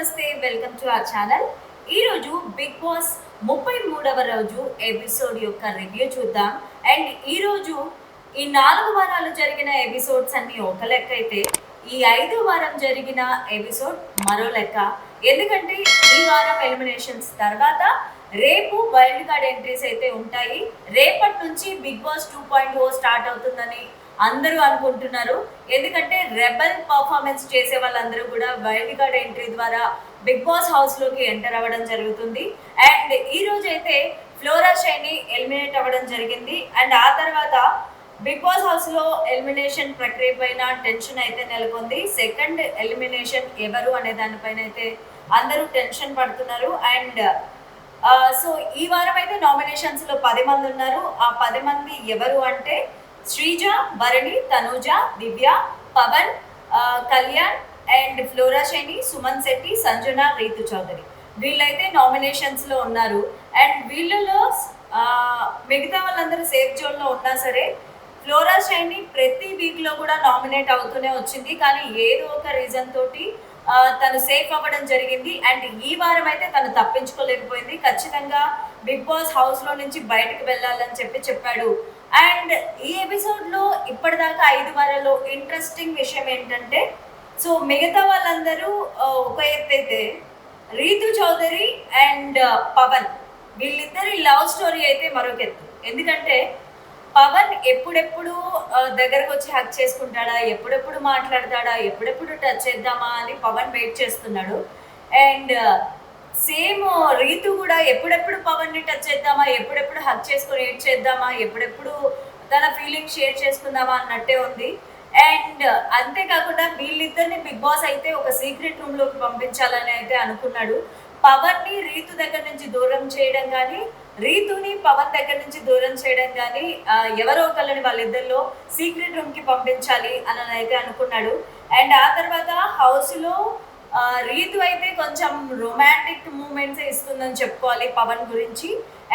నమస్తే welcome to our channel. ఈరోజు Bigg Boss ముప్పై మూడవ రోజు ఎపిసోడ్ యొక్క రివ్యూ చూద్దాం. అండ్ ఈరోజు ఈ నాలుగు వారాలు జరిగిన ఎపిసోడ్స్ అన్ని ఒక లెక్క అయితే ఈ ఐదు వారం జరిగిన ఎపిసోడ్ మరో లెక్క. ఎందుకంటే ఈ వారం ఎలిమినేషన్స్ తర్వాత రేపు వైల్డ్ కార్డ్ ఎంట్రీస్ అయితే ఉంటాయి. రేపటి నుంచి Bigg Boss two point o start అవుతుందని అందరూ అనుకుంటున్నారు. ఎందుకంటే రెబల్ పర్ఫార్మెన్స్ చేసే వాళ్ళందరూ కూడా వైల్డ్ కార్డ్ ఎంట్రీ ద్వారా బిగ్ బాస్ హౌస్లోకి ఎంటర్ అవ్వడం జరుగుతుంది. అండ్ ఈ రోజు అయితే ఫ్లోరా షైని ఎలిమినేట్ అవ్వడం జరిగింది. అండ్ ఆ తర్వాత బిగ్ బాస్ హౌస్లో ఎలిమినేషన్ ప్రక్రియ పైన టెన్షన్ అయితే నెలకొంది. సెకండ్ ఎలిమినేషన్ ఎవరు అనే దానిపైన అయితే అందరూ టెన్షన్ పడుతున్నారు. అండ్ సో ఈ వారం అయితే నామినేషన్స్లో పది మంది ఉన్నారు. ఆ పది మంది ఎవరు అంటే శ్రీజ భరణి తనూజ దివ్య పవన్ కళ్యాణ్ అండ్ ఫ్లోరా శైని సుమన్ శెట్టి సంజన రీతు చౌదరి. వీళ్ళైతే నామినేషన్స్లో ఉన్నారు. అండ్ వీళ్ళలో మిగతా వాళ్ళందరూ సేఫ్ జోన్లో ఉన్నా సరే ఫ్లోరా షైని ప్రతి వీక్లో కూడా నామినేట్ అవుతూనే వచ్చింది. కానీ ఏదో ఒక రీజన్ తోటి తను సేఫ్ అవ్వడం జరిగింది. అండ్ ఈ వారం అయితే తను తప్పించుకోలేకపోయింది. ఖచ్చితంగా బిగ్ బాస్ హౌస్లో నుంచి బయటకు వెళ్ళాలని చెప్పి చెప్పాడు అండ్ ఈ ఎపిసోడ్లో ఇప్పటిదాకా ఐదు వారాల్లో ఇంట్రెస్టింగ్ విషయం ఏంటంటే సో మిగతా వాళ్ళందరూ ఒక ఎత్తైతే రీతు చౌదరి అండ్ పవన్. వీళ్ళిద్దరి లవ్ స్టోరీ అయితే మరొక ఎత్తు. ఎందుకంటే పవన్ ఎప్పుడెప్పుడు దగ్గరకు వచ్చి హక్ చేసుకుంటాడా ఎప్పుడెప్పుడు మాట్లాడతాడా ఎప్పుడెప్పుడు టచ్ చేద్దామా అని పవన్ వెయిట్ చేస్తున్నాడు. అండ్ సేమ్ రీతు కూడా ఎప్పుడెప్పుడు పవన్ని టచ్ చేద్దామా ఎప్పుడెప్పుడు హక్ చేసుకొని ఏడ్ చేద్దామా? ఎప్పుడెప్పుడు తన ఫీలింగ్ షేర్ చేసుకుందామా అన్నట్టే ఉంది. అండ్ అంతేకాకుండా వీళ్ళిద్దరిని బిగ్ బాస్ అయితే ఒక సీక్రెట్ రూమ్లోకి పంపించాలని అయితే అనుకున్నాడు. పవన్ని రీతు దగ్గర నుంచి దూరం చేయడం కానీ రీతుని పవన్ దగ్గర నుంచి దూరం చేయడం కానీ ఎవరో ఒకళ్ళని వాళ్ళిద్దరిలో సీక్రెట్ రూమ్కి పంపించాలి అని అయితే అనుకున్నాడు. అండ్ ఆ తర్వాత హౌస్లో రీతు అయితే కొంచెం రొమాంటిక్ మూమెంట్స్ ఇస్తుందని చెప్పుకోవాలి పవన్ గురించి.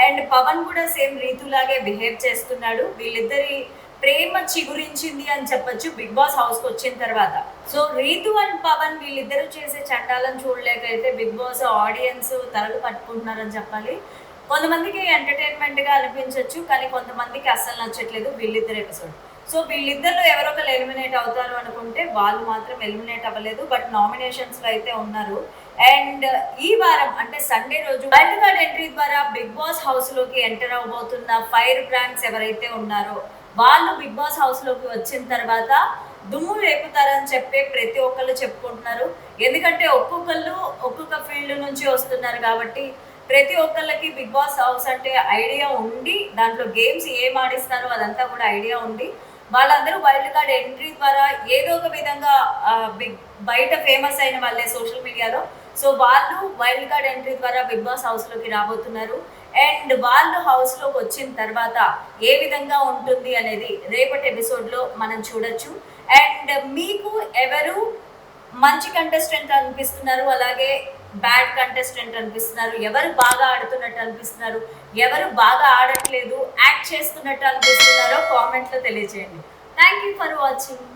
అండ్ పవన్ కూడా సేమ్ రీతులాగే బిహేవ్ చేస్తున్నాడు. వీళ్ళిద్దరి ప్రేమ చిగురించింది అని చెప్పొచ్చు బిగ్ బాస్ హౌస్కి వచ్చిన తర్వాత. సో రీతు అండ్ పవన్ వీళ్ళిద్దరూ చేసే చట్టాలను చూడలేకైతే బిగ్ బాస్ ఆడియన్స్ తలలు పట్టుకుంటున్నారని చెప్పాలి. కొంతమందికి ఎంటర్టైన్మెంట్గా అనిపించవచ్చు కానీ కొంతమందికి అస్సలు నచ్చట్లేదు వీళ్ళిద్దరు ఎపిసోడ్ సో వీళ్ళిద్దరిలో ఎవరో ఒకరు ఎలిమినేట్ అవుతారు అనుకుంటే వాళ్ళు మాత్రం ఎలిమినేట్ అవ్వలేదు బట్ నామినేషన్స్లో అయితే ఉన్నారు. అండ్ ఈ వారం అంటే సండే రోజు వైల్డ్ కార్డ్ ఎంట్రీ ద్వారా బిగ్ బాస్ హౌస్లోకి ఎంటర్ అవబోతున్న ఫైర్ బ్రాండ్స్ ఎవరైతే ఉన్నారో వాళ్ళు బిగ్ బాస్ హౌస్లోకి వచ్చిన తర్వాత దుమ్ము రేపుతారని చెప్పి ప్రతి ఒక్కళ్ళు చెప్పుకుంటున్నారు. ఎందుకంటే ఒక్కొక్కళ్ళు ఒక్కొక్క ఫీల్డ్ నుంచి వస్తున్నారు కాబట్టి ప్రతి ఒక్కళ్ళకి బిగ్ బాస్ హౌస్ అంటే ఐడియా ఉండి దాంట్లో గేమ్స్ ఏం ఆడిస్తారో అదంతా కూడా ఐడియా ఉండి వాళ్ళందరూ వైల్డ్ కార్డ్ ఎంట్రీ ద్వారా ఏదో ఒక విధంగా బిగ్ బయట ఫేమస్ అయిన వాళ్ళే సోషల్ మీడియాలో. సో వాళ్ళు వైల్డ్ కార్డ్ ఎంట్రీ ద్వారా బిగ్ బాస్ హౌస్లోకి రాబోతున్నారు. అండ్ వాళ్ళు హౌస్లోకి వచ్చిన తర్వాత ఏ విధంగా ఉంటుంది అనేది రేపటి ఎపిసోడ్లో మనం చూడొచ్చు. అండ్ మీకు ఎవరు మంచి కంటెస్టెంట్ అనిపిస్తున్నారు అలాగే బ్యాడ్ కంటెస్టెంట్ అనిపిస్తున్నారు ఎవరు బాగా ఆడుతున్నట్టు అనిపిస్తున్నారు ఎవరు బాగా ఆడట్లేదు యాక్ట్ చేస్తున్నట్టు అనిపిస్తున్నారో కామెంట్లో తెలియజేయండి. Thank you for watching